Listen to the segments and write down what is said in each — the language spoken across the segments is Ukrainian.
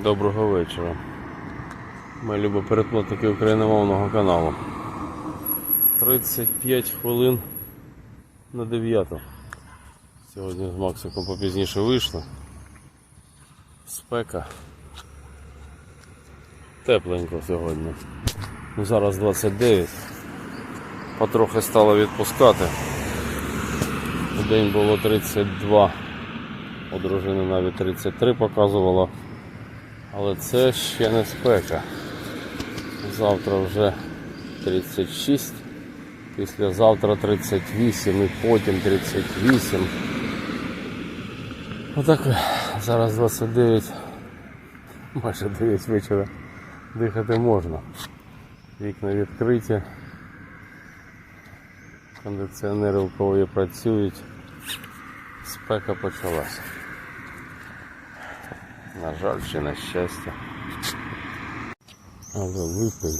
Доброго вечора. Ми любі передплатники україномовного каналу. 35 хвилин на 9. Сьогодні з Максиком попізніше вийшло. Спека. Тепленько сьогодні. Ну, зараз 29. Потрохи стало відпускати. День було 32. У дружини навіть 33 показувало. Але це ще не спека. Завтра вже 36, післязавтра 38 і потім 38. Отак зараз 29, майже 9 вечора дихати можна. Вікна відкриті. Кондиціонери у кого працюють. Спека почалася. На жаль, чи на щастя. Але липень.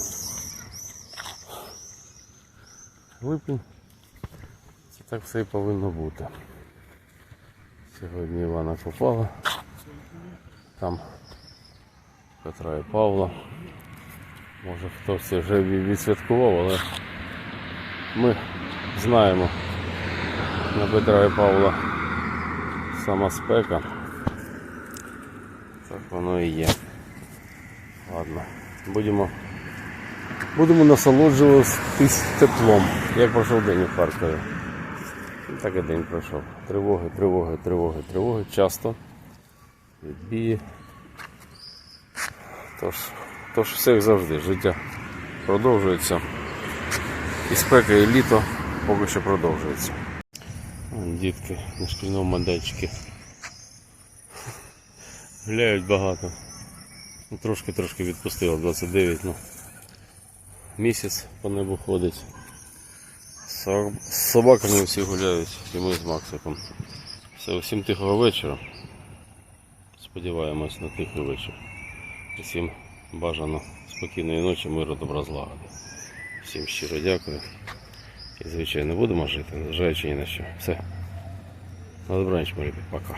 Липень. Це так все і повинно бути. Сьогодні Івана Купала. Там Петра і Павла. Може хтось вже відсвяткував, але ми знаємо на Петра і Павла сама спека. Так воно і є. Ладно, будемо, будемо насолоджуватись теплом. Як пройшов день у Харкові. Так і день пройшов. Тривоги, тривоги, тривоги, тривоги. Часто. Відбії. Тож, тож все як завжди. Життя продовжується. І спека, і літо поки що продовжується. Дітки на шкільному майданчику Гуляють багато. Ну, Трошки-трошки відпустило 29, ну. Місяць по небу ходить. З собаками всі гуляють, і ми з Максиком. Все, усім тихого вечора. Сподіваємось на тихий вечір. Усім бажано спокійної ночі, миру, добра злагоди. Всім щиро дякую. І звичайно будемо жити, незважаючи ні на що. Все. На добраніч, мої. Пока.